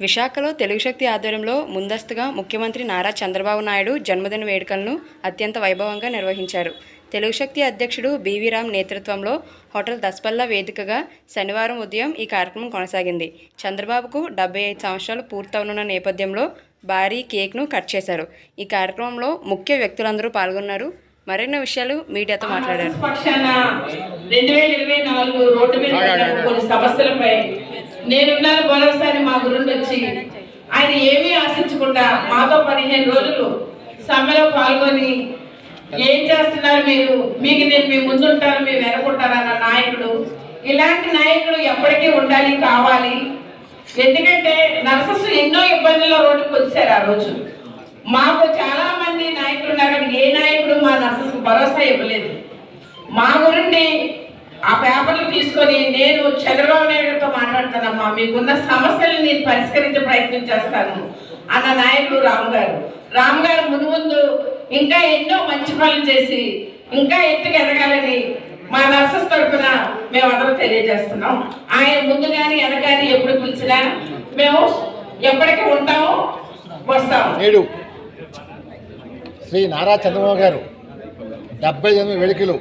విశాఖలో తెలుగు శక్తి ఆధ్వర్యంలో ముందస్తుగా ముఖ్యమంత్రి నారా చంద్రబాబు నాయుడు జన్మదిన వేడుకలను అత్యంత వైభవంగా నిర్వహించారు. తెలుగు శక్తి అధ్యక్షుడు బీవీ రామ్ నేతృత్వంలో హోటల్ దస్పల్లా వేదికగా శనివారం ఉదయం ఈ కార్యక్రమం కొనసాగింది. చంద్రబాబుకు డెబ్బై ఐదు సంవత్సరాలు పూర్తవనున్న నేపథ్యంలో భారీ కేక్ను కట్ చేశారు. ఈ కార్యక్రమంలో ముఖ్య వ్యక్తులందరూ పాల్గొన్నారు. మరిన్ని విషయాలు మీడియాతో మాట్లాడారు. రెండు వేల ఇరవై నాలుగు రోడ్డు మీద కొన్ని సమస్యలపై. నేనున్నాను భరోసాని మా గురుండి వచ్చి ఆయన ఏమీ ఆశించకుండా మాతో పదిహేను రోజులు సమ్మెలో పాల్గొని ఏం చేస్తున్నారు మీరు? మీకు నేను మీ ముందుంటాను మీ వెనకుంటారన్న నాయకుడు. ఇలాంటి నాయకుడు ఎప్పటికీ ఉండాలి కావాలి. ఎందుకంటే నర్సస్ ఎన్నో ఇబ్బందుల్లో రోడ్డుకు వచ్చారు ఆ రోజు. మాకు చాలా మంది నాయకులు ఉన్నారు ఏ నాయకుడు మా నర్సస్ భరోసా ఇవ్వలేదు. మా గురించి ఆ పేపర్లు తీసుకొని నేను చంద్రబాబు నాయుడుతో మాట్లాడుతానమ్మా. మీకున్న సమస్యలు నేను పరిష్కరించే ప్రయత్నం చేస్తాను అన్న నాయకుడు రామ్ గారు రామ్ గారు ముందు ముందు ఇంకా ఎన్నో మంచి పనులు చేసి ఇంకా ఎత్తుకు ఎదగాలని మా నర్సస్ తరఫున అందరూ తెలియజేస్తున్నాం. ఆయన ముందు కానీ వెనకాని ఎప్పుడు పిలిచినా మేము ఎప్పటికీ ఉంటాము వస్తాము. నేడు శ్రీ నారా చంద్రబాబు గారు డెబ్బై ఎనిమిది వెళికలు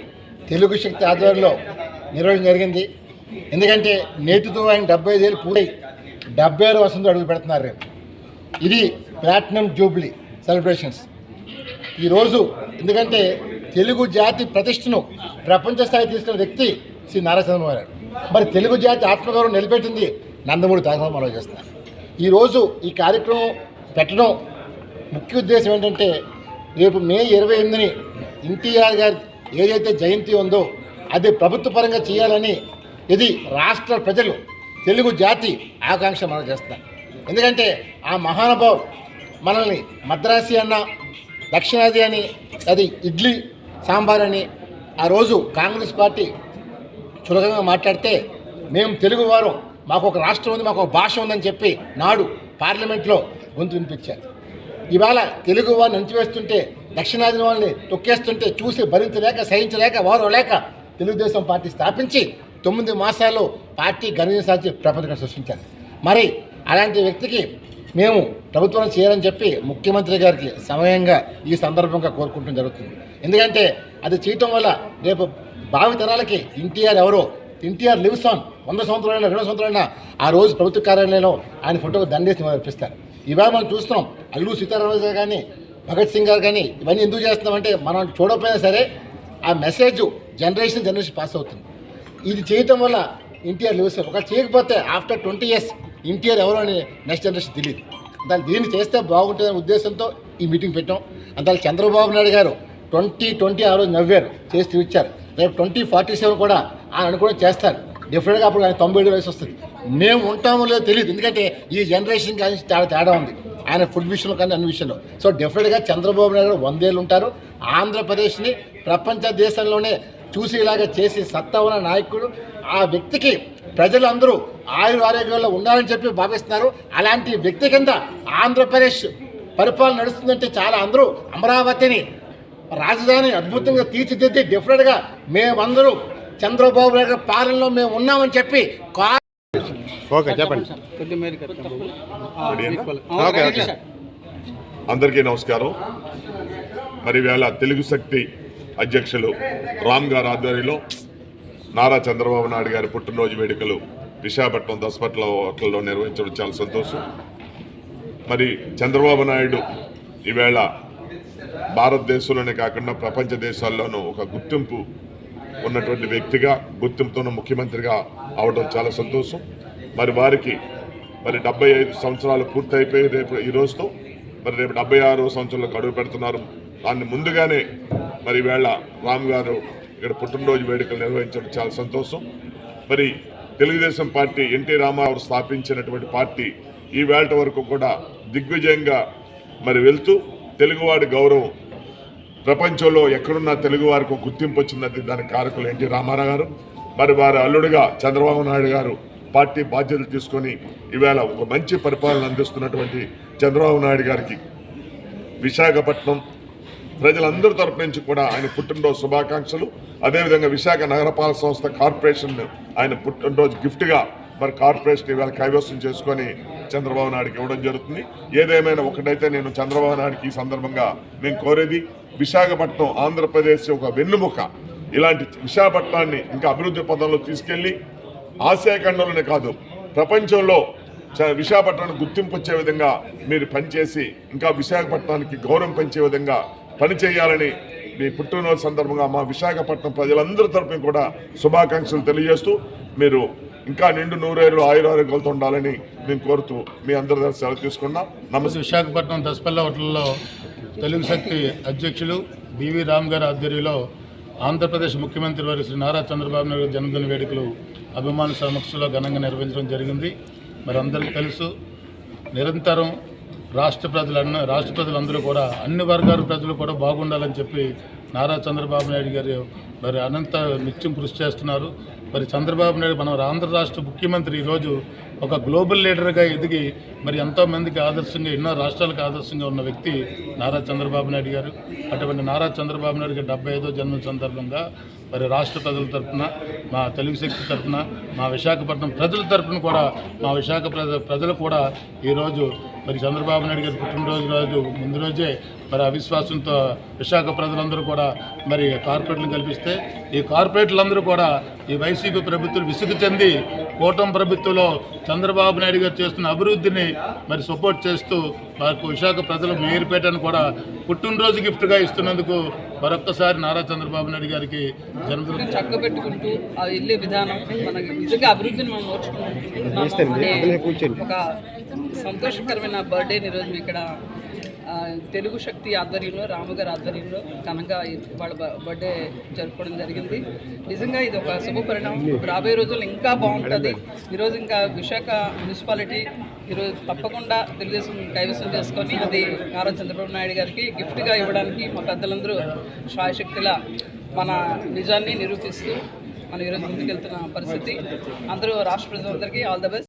తెలుగు శక్తి ఆధ్వర్యంలో నిర్వహణ జరిగింది. ఎందుకంటే నేటితో ఆయన డెబ్బై ఐదు ఏళ్ళు పూర్తయి డెబ్బై ఆరు వసంతో అడుగు పెడుతున్నారు రేపు. ఇది ప్లాటినం జూబ్లీ సెలబ్రేషన్స్. ఈరోజు ఎందుకంటే తెలుగు జాతి ప్రతిష్టను ప్రపంచ స్థాయి తీసుకున్న వ్యక్తి శ్రీ నారా చంద్రబాబు గారు. మరి తెలుగు జాతి ఆత్మగౌరవం నిలబెట్టింది నందమూరి తారక మనం చేస్తున్నారు. ఈరోజు ఈ కార్యక్రమం పెట్టడం ముఖ్య ఉద్దేశం ఏంటంటే రేపు మే ఇరవై ఎనిమిదిని ఎన్టీఆర్ గారి ఏదైతే జయంతి ఉందో అది ప్రభుత్వ పరంగా చేయాలని ఇది రాష్ట్ర ప్రజలు తెలుగు జాతి ఆకాంక్ష మనం చేస్తాం ఎందుకంటే ఆ మహానుభావు మనల్ని మద్రాసి అన్న దక్షిణాది అని అది ఇడ్లీ సాంబార్ అని ఆ రోజు కాంగ్రెస్ పార్టీ చులకంగా మాట్లాడితే మేము తెలుగువారు మాకు ఒక రాష్ట్రం ఉంది మాకు ఒక భాష ఉందని చెప్పి నాడు పార్లమెంట్లో గొంతు వినిపించారు. ఇవాళ తెలుగు వారిని అణచివేస్తుంటే దక్షిణాది వాళ్ళని తొక్కేస్తుంటే చూసి భరించలేక సహించలేక వారు లేక తెలుగుదేశం పార్టీ స్థాపించి తొమ్మిది మాసాల్లో పార్టీ ఘనత సాధించి ప్రపంచం సృష్టించారు. మరి అలాంటి వ్యక్తికి మేము ప్రభుత్వం చేయాలని చెప్పి ముఖ్యమంత్రి గారికి సమయంగా ఈ సందర్భంగా కోరుకుంటూ జరుగుతుంది. ఎందుకంటే అది చేయటం వల్ల రేపు భావితరాలకి ఎన్టీఆర్ ఎవరో ఎన్టీఆర్ లివిసాన్ వంద సంవత్సరాలైనా రెండు సంవత్సరాలైనా ఆ రోజు ప్రభుత్వ కార్యాలయంలో ఆయన ఫోటోకు దండేసి మనం అర్పిస్తారు ఇవాళ మనం చూస్తున్నాం అల్లు సీతారామరాజు గారు కానీ భగత్ సింగ్ గారు కానీ ఇవన్నీ ఎందుకు చేస్తున్నామంటే మనం చూడకపోయినా సరే ఆ మెసేజ్ జనరేషన్ జనరేషన్ పాస్ అవుతుంది. ఇది చేయటం వల్ల ఎన్టీఆర్ లివ్స్ ఒక చేయకపోతే ఆఫ్టర్ ట్వంటీ ఇయర్స్ ఎన్టీఆర్ ఎవరో అని నెక్స్ట్ జనరేషన్ తెలియదు. దాన్ని దీన్ని చేస్తే బాగుంటుందనే ఉద్దేశంతో ఈ మీటింగ్ పెట్టాం. అందువల్ల చంద్రబాబు నాయుడు గారు ట్వంటీ ట్వంటీ ఆ రోజు నవ్వారు చేసి తీర్చారు. రేపు ట్వంటీ ఫార్టీ సెవెన్ కూడా ఆయన అనుకోవడం చేస్తారు. డెఫినెట్గా అప్పుడు ఆయన తొంభై ఏడు వయసు వస్తుంది. మేము ఉంటామో లేదో తెలియదు. ఎందుకంటే ఈ జనరేషన్ కానీ చాలా తేడా ఉంది. ఆయన ఫుడ్ విషయంలో కానీ అన్ని విషయంలో. సో డెఫినెట్గా చంద్రబాబు నాయుడు గారు వందేళ్ళు ఉంటారు ఆంధ్రప్రదేశ్ని ప్రపంచ దేశంలోనే చూసేలాగా చేసి సత్తా ఉన్న నాయకుడు. ఆ వ్యక్తికి ప్రజలందరూ ఆయుర ఆరోగ్యంలో ఉండాలని చెప్పి భావిస్తున్నారు. అలాంటి వ్యక్తి కింద ఆంధ్రప్రదేశ్ పరిపాలన నడుస్తుందంటే చాలా అందరూ అమరావతిని రాజధాని అద్భుతంగా తీర్చిదిద్ది డెఫినెట్గా మేమందరూ చంద్రబాబు నాయుడు పాలనలో మేము ఉన్నామని చెప్పి కా ఓకే చెప్పండి. అందరికీ నమస్కారం. మరి వేళ తెలుగు శక్తి అధ్యక్షులు రామ్ గారి ఆధ్వర్యంలో నారా చంద్రబాబు నాయుడు గారి పుట్టినరోజు వేడుకలు విశాఖపట్నం దసపట్ల హోటల్లో నిర్వహించడం చాలా సంతోషం. మరి చంద్రబాబు నాయుడు ఈవేళ భారతదేశంలోనే కాకుండా ప్రపంచ దేశాల్లోనూ ఒక గుర్తింపు ఉన్నటువంటి వ్యక్తిగా గుర్తింపుతో ముఖ్యమంత్రిగా అవడం చాలా సంతోషం. మరి వారికి మరి డెబ్బై ఐదు సంవత్సరాలు పూర్తయిపోయి రేపు ఈ రోజుతో. మరి రేపు డెబ్బై ఆరు సంవత్సరాలకు అడుగు పెడుతున్నారు. దాన్ని ముందుగానే మరి వేళ రామ్ గారు ఇక్కడ పుట్టినరోజు వేడుకలు నిర్వహించడం చాలా సంతోషం. మరి తెలుగుదేశం పార్టీ ఎన్టీ రామారావు స్థాపించినటువంటి పార్టీ ఈ వేళ వరకు కూడా దిగ్విజయంగా మరి వెళ్తూ తెలుగువాడి గౌరవం ప్రపంచంలో ఎక్కడున్న తెలుగు వారికి గుర్తింపు వచ్చిందంటే దానికి కారకులు ఎన్టీ రామారావు గారు. మరి వారి అల్లుడిగా చంద్రబాబు నాయుడు గారు పార్టీ బాధ్యతలు తీసుకొని ఇవాళ ఒక మంచి పరిపాలన అందిస్తున్నటువంటి చంద్రబాబు నాయుడు గారికి విశాఖపట్నం ప్రజలందరి తరపు నుంచి కూడా ఆయన పుట్టినరోజు శుభాకాంక్షలు. అదేవిధంగా విశాఖ నగరపాలక సంస్థ కార్పొరేషన్ ఆయన పుట్టినరోజు గిఫ్ట్గా మరి కార్పొరేషన్ ఇవాళ కైవసం చేసుకొని చంద్రబాబు నాయుడుకి ఇవ్వడం జరుగుతుంది. ఏదేమైనా ఒకటైతే నేను చంద్రబాబు నాయుడుకి ఈ సందర్భంగా నేను కోరేది విశాఖపట్నం ఆంధ్రప్రదేశ్ ఒక వెన్నుముక. ఇలాంటి విశాఖపట్నాన్ని ఇంకా అభివృద్ధి పదంలో తీసుకెళ్ళి ఆసియా ఖండంలోనే కాదు ప్రపంచంలో చ- విశాఖపట్నానికి గుర్తింపు వచ్చే విధంగా మీరు పనిచేసి ఇంకా విశాఖపట్నానికి గౌరవం పెంచే విధంగా పని చేయాలని మీ పుట్టినరోజు సందర్భంగా మా విశాఖపట్నం ప్రజలందరి తరపున కూడా శుభాకాంక్షలు తెలియజేస్తూ మీరు ఇంకా నిండు నూరేళ్ళు ఆయురారోగ్యాలతో ఉండాలని మేము కోరుతూ మీ అందరి దగ్గర సెలవు తీసుకున్నాం. నమస్తే. విశాఖపట్నం దసపల్ల హోటల్లో తెలుగు శక్తి అధ్యక్షులు బివి రామ్ గారి ఆధ్వర్యంలో ఆంధ్రప్రదేశ్ ముఖ్యమంత్రి వారి శ్రీ నారా చంద్రబాబు నాయుడు జన్మదిన వేడుకలు అభిమాన సమక్షంలో ఘనంగా నిర్వహించడం జరిగింది. మరి అందరికీ తెలుసు నిరంతరం రాష్ట్ర ప్రజలు అన్న రాష్ట్ర ప్రజలందరూ కూడా అన్ని వర్గాల ప్రజలు కూడా బాగుండాలని చెప్పి నారా చంద్రబాబు నాయుడు గారు మరి అనంత నిత్యం కృషి చేస్తున్నారు. మరి చంద్రబాబు నాయుడు మన ఆంధ్ర రాష్ట్ర ముఖ్యమంత్రి ఈరోజు ఒక గ్లోబల్ లీడర్గా ఎదిగి మరి ఎంతో మందికి ఆదర్శంగా ఎన్నో రాష్ట్రాలకు ఆదర్శంగా ఉన్న వ్యక్తి నారా చంద్రబాబు నాయుడు గారు. అటువంటి నారా చంద్రబాబు నాయుడు గారి డెబ్బై ఐదో జన్మ సందర్భంగా మరి రాష్ట్ర ప్రజల తరఫున మా తెలుగు శక్తి తరఫున మా విశాఖపట్నం ప్రజల తరఫున కూడా మా విశాఖ ప్రజ ప్రజలు కూడా ఈరోజు మరి చంద్రబాబు నాయుడు గారి పుట్టినరోజు రోజు ముందు రోజే మరి అవిశ్వాసంతో విశాఖ ప్రజలందరూ కూడా మరి కార్పొరేట్లు కల్పిస్తే ఈ కార్పొరేట్లందరూ కూడా ఈ వైసీపీ ప్రభుత్వం విసుగు చెంది కూటమి ప్రభుత్వంలో చంద్రబాబు నాయుడు గారు చేస్తున్న అభివృద్ధిని మరి సపోర్ట్ చేస్తూ మాకు విశాఖ ప్రజలు మేయర్పేటను కూడా పుట్టినరోజు గిఫ్ట్గా ఇస్తున్నందుకు మరొక్కసారి నారా చంద్రబాబు నాయుడు గారికి జన్మదిన చక్కబెట్టుకుంటూ వెళ్ళే విధానం మనకి నిజంగా అభివృద్ధిని మనం ఓర్చుకుంటున్నాం ఒక సంతోషకరమైన బర్త్డేని ఈరోజు ఇక్కడ తెలుగు శక్తి ఆధ్వర్యంలో రాముగారి ఆధ్వర్యంలో ఘనంగా వాళ్ళ బర్త్డే జరుపుకోవడం జరిగింది. నిజంగా ఇది ఒక శుభ పరిణామం. రాబోయే రోజుల్లో ఇంకా బాగుంటుంది. ఈరోజు ఇంకా విశాఖ మున్సిపాలిటీ ఈరోజు తప్పకుండా తెలుగుదేశం కైవసం చేసుకొని అది నారా చంద్రబాబు నాయుడు గారికి గిఫ్ట్గా ఇవ్వడానికి మా పెద్దలందరూ శాయశక్తుల మన నిజాన్ని నిరూపిస్తూ మనం ఈరోజు ముందుకెళ్తున్న పరిస్థితి. అందరూ రాష్ట్ర ప్రజలందరికీ ఆల్ ద బెస్ట్.